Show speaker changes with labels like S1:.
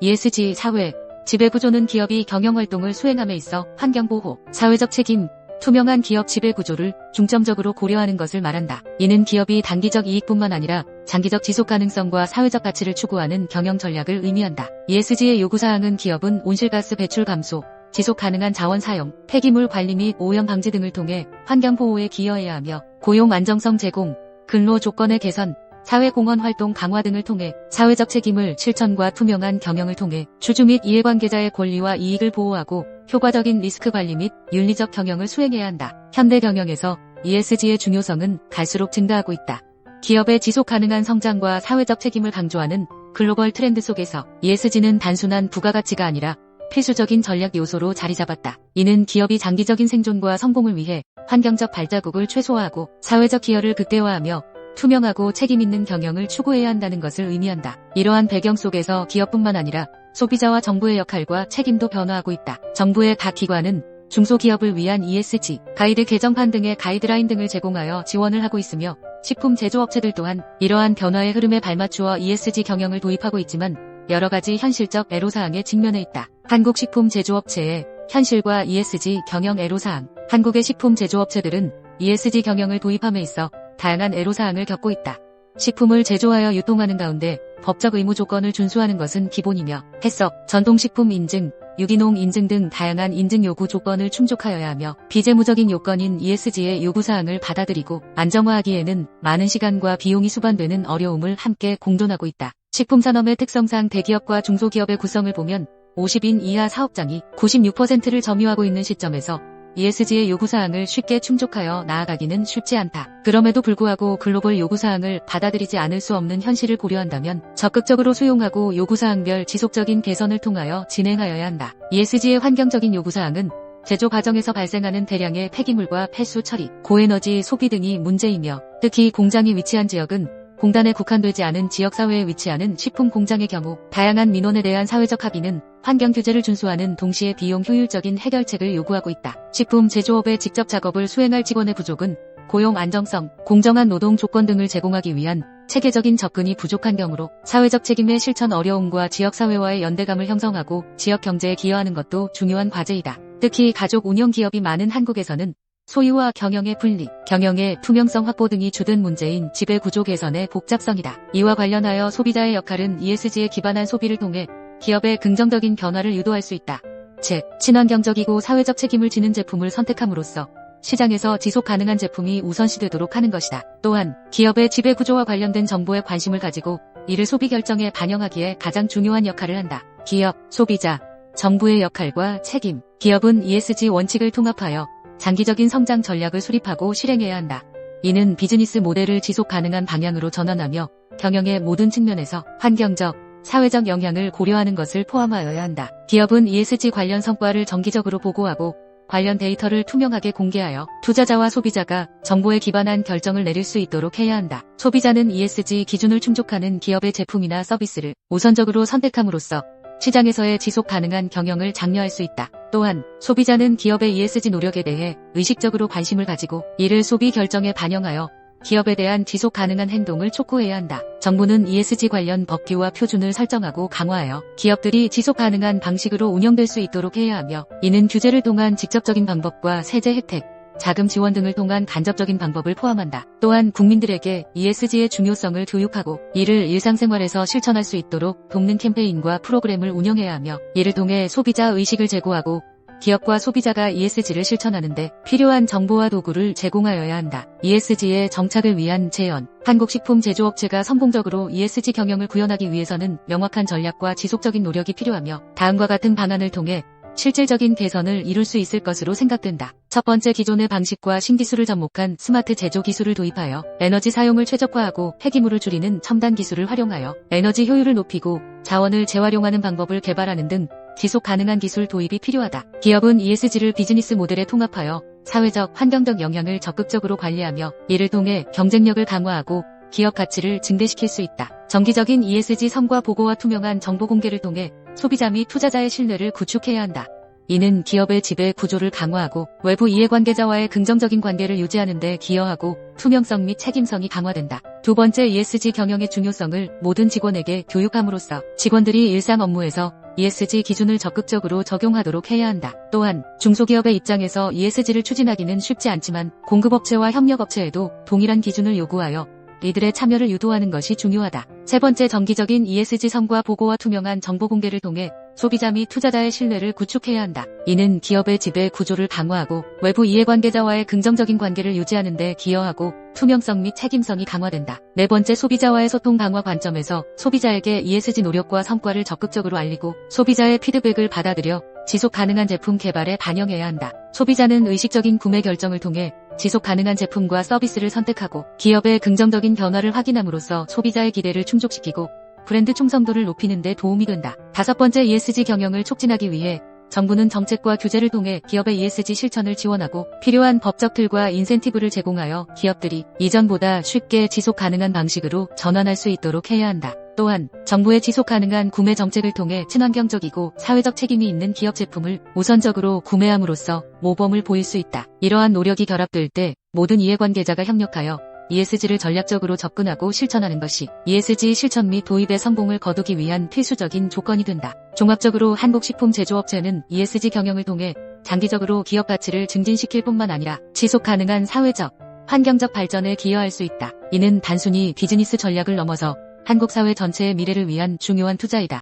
S1: ESG 사회 지배구조는 기업이 경영활동을 수행함에 있어 환경보호, 사회적 책임, 투명한 기업 지배구조를 중점적으로 고려하는 것을 말한다. 이는 기업이 단기적 이익뿐만 아니라 장기적 지속 가능성과 사회적 가치를 추구하는 경영 전략을 의미한다. ESG의 요구사항은 기업은 온실가스 배출 감소, 지속 가능한 자원 사용, 폐기물 관리 및 오염 방지 등을 통해 환경 보호에 기여해야 하며 고용 안정성 제공, 근로 조건의 개선, 사회공헌 활동 강화 등을 통해 사회적 책임을 실천과 투명한 경영을 통해 주주 및 이해관계자의 권리와 이익을 보호하고 효과적인 리스크 관리 및 윤리적 경영을 수행해야 한다. 현대 경영에서 ESG의 중요성은 갈수록 증가하고 있다. 기업의 지속 가능한 성장과 사회적 책임을 강조하는 글로벌 트렌드 속에서 ESG는 단순한 부가가치가 아니라 필수적인 전략 요소로 자리 잡았다. 이는 기업이 장기적인 생존과 성공을 위해 환경적 발자국을 최소화하고 사회적 기여를 극대화하며 투명하고 책임있는 경영을 추구해야 한다는 것을 의미한다. 이러한 배경 속에서 기업뿐만 아니라 소비자와 정부의 역할과 책임도 변화하고 있다. 정부의 각 기관은 중소기업을 위한 ESG, 가이드 개정판 등의 가이드라인 등을 제공하여 지원을 하고 있으며 식품 제조업체들 또한 이러한 변화의 흐름에 발맞추어 ESG 경영을 도입하고 있지만 여러 가지 현실적 애로사항에 직면해 있다. 한국 식품 제조업체의 현실과 ESG 경영 애로사항 한국의 식품 제조업체들은 ESG 경영을 도입함에 있어 다양한 애로사항을 겪고 있다. 식품을 제조하여 유통하는 가운데 법적 의무 조건을 준수하는 것은 기본이며 해석, 전통식품 인증, 유기농 인증 등 다양한 인증 요구 조건을 충족하여야 하며 비재무적인 요건인 ESG의 요구사항을 받아들이고 안정화하기에는 많은 시간과 비용이 수반되는 어려움을 함께 공존하고 있다. 식품산업의 특성상 대기업과 중소기업의 구성을 보면 50인 이하 사업장이 96%를 점유하고 있는 시점에서 ESG의 요구사항을 쉽게 충족하여 나아가기는 쉽지 않다. 그럼에도 불구하고 글로벌 요구사항을 받아들이지 않을 수 없는 현실을 고려한다면 적극적으로 수용하고 요구사항별 지속적인 개선을 통하여 진행하여야 한다. ESG의 환경적인 요구사항은 제조 과정에서 발생하는 대량의 폐기물과 폐수 처리, 고에너지 소비 등이 문제이며 특히 공장이 위치한 지역은 공단에 국한되지 않은 지역사회에 위치하는 식품 공장의 경우 다양한 민원에 대한 사회적 합의는 환경 규제를 준수하는 동시에 비용 효율적인 해결책을 요구하고 있다. 식품 제조업의 직접 작업을 수행할 직원의 부족은 고용 안정성, 공정한 노동 조건 등을 제공하기 위한 체계적인 접근이 부족한 경우로 사회적 책임의 실천 어려움과 지역사회와의 연대감을 형성하고 지역 경제에 기여하는 것도 중요한 과제이다. 특히 가족 운영 기업이 많은 한국에서는 소유와 경영의 분리, 경영의 투명성 확보 등이 주된 문제인 지배 구조 개선의 복잡성이다. 이와 관련하여 소비자의 역할은 ESG에 기반한 소비를 통해 기업의 긍정적인 변화를 유도할 수 있다. 즉, 친환경적이고 사회적 책임을 지는 제품을 선택함으로써 시장에서 지속 가능한 제품이 우선시되도록 하는 것이다. 또한 기업의 지배 구조와 관련된 정보에 관심을 가지고 이를 소비 결정에 반영하기에 가장 중요한 역할을 한다. 기업, 소비자, 정부의 역할과 책임. 기업은 ESG 원칙을 통합하여 장기적인 성장 전략을 수립하고 실행해야 한다. 이는 비즈니스 모델을 지속 가능한 방향으로 전환하며 경영의 모든 측면에서 환경적, 사회적 영향을 고려하는 것을 포함하여야 한다. 기업은 ESG 관련 성과를 정기적으로 보고하고 관련 데이터를 투명하게 공개하여 투자자와 소비자가 정보에 기반한 결정을 내릴 수 있도록 해야 한다. 소비자는 ESG 기준을 충족하는 기업의 제품이나 서비스를 우선적으로 선택함으로써 시장에서의 지속 가능한 경영을 장려할 수 있다. 또한 소비자는 기업의 ESG 노력에 대해 의식적으로 관심을 가지고 이를 소비 결정에 반영하여 기업에 대한 지속 가능한 행동을 촉구해야 한다. 정부는 ESG 관련 법규와 표준을 설정하고 강화하여 기업들이 지속 가능한 방식으로 운영될 수 있도록 해야 하며 이는 규제를 통한 직접적인 방법과 세제 혜택, 자금 지원 등을 통한 간접적인 방법을 포함한다. 또한 국민들에게 ESG의 중요성을 교육하고 이를 일상생활에서 실천할 수 있도록 돕는 캠페인과 프로그램을 운영해야 하며 이를 통해 소비자 의식을 제고하고 기업과 소비자가 ESG를 실천하는데 필요한 정보와 도구를 제공하여야 한다. ESG의 정착을 위한 재현. 한국식품 제조업체가 성공적으로 ESG 경영을 구현하기 위해서는 명확한 전략과 지속적인 노력이 필요하며 다음과 같은 방안을 통해 실질적인 개선을 이룰 수 있을 것으로 생각된다. 첫 번째 기존의 방식과 신기술을 접목한 스마트 제조 기술을 도입하여 에너지 사용을 최적화하고 폐기물을 줄이는 첨단 기술을 활용하여 에너지 효율을 높이고 자원을 재활용하는 방법을 개발하는 등 지속 가능한 기술 도입이 필요하다. 기업은 ESG를 비즈니스 모델에 통합하여 사회적, 환경적 영향을 적극적으로 관리하며 이를 통해 경쟁력을 강화하고 기업 가치를 증대시킬 수 있다. 정기적인 ESG 성과 보고와 투명한 정보 공개를 통해 소비자 및 투자자의 신뢰를 구축해야 한다. 이는 기업의 지배 구조를 강화하고 외부 이해관계자와의 긍정적인 관계를 유지하는 데 기여하고 투명성 및 책임성이 강화된다. 두 번째 ESG 경영의 중요성을 모든 직원에게 교육함으로써 직원들이 일상 업무에서 ESG 기준을 적극적으로 적용하도록 해야 한다. 또한 중소기업의 입장에서 ESG를 추진하기는 쉽지 않지만 공급업체와 협력업체에도 동일한 기준을 요구하여 이들의 참여를 유도하는 것이 중요하다. 세 번째 정기적인 ESG 성과 보고와 투명한 정보 공개를 통해 소비자 및 투자자의 신뢰를 구축해야 한다. 이는 기업의 지배 구조를 강화하고 외부 이해관계자와의 긍정적인 관계를 유지하는 데 기여하고 투명성 및 책임성이 강화된다. 네 번째 소비자와의 소통 강화 관점에서 소비자에게 ESG 노력과 성과를 적극적으로 알리고 소비자의 피드백을 받아들여 지속 가능한 제품 개발에 반영해야 한다. 소비자는 의식적인 구매 결정을 통해 지속 가능한 제품과 서비스를 선택하고 기업의 긍정적인 변화를 확인함으로써 소비자의 기대를 충족시키고 브랜드 충성도를 높이는 데 도움이 된다. 다섯 번째 ESG 경영을 촉진하기 위해 정부는 정책과 규제를 통해 기업의 ESG 실천을 지원하고 필요한 법적 틀과 인센티브를 제공하여 기업들이 이전보다 쉽게 지속 가능한 방식으로 전환할 수 있도록 해야 한다. 또한 정부의 지속 가능한 구매 정책을 통해 친환경적이고 사회적 책임이 있는 기업 제품을 우선적으로 구매함으로써 모범을 보일 수 있다. 이러한 노력이 결합될 때 모든 이해관계자가 협력하여 ESG를 전략적으로 접근하고 실천하는 것이 ESG 실천 및 도입의 성공을 거두기 위한 필수적인 조건이 된다. 종합적으로 한국식품 제조업체는 ESG 경영을 통해 장기적으로 기업 가치를 증진시킬 뿐만 아니라 지속 가능한 사회적, 환경적 발전에 기여할 수 있다. 이는 단순히 비즈니스 전략을 넘어서 한국 사회 전체의 미래를 위한 중요한 투자이다.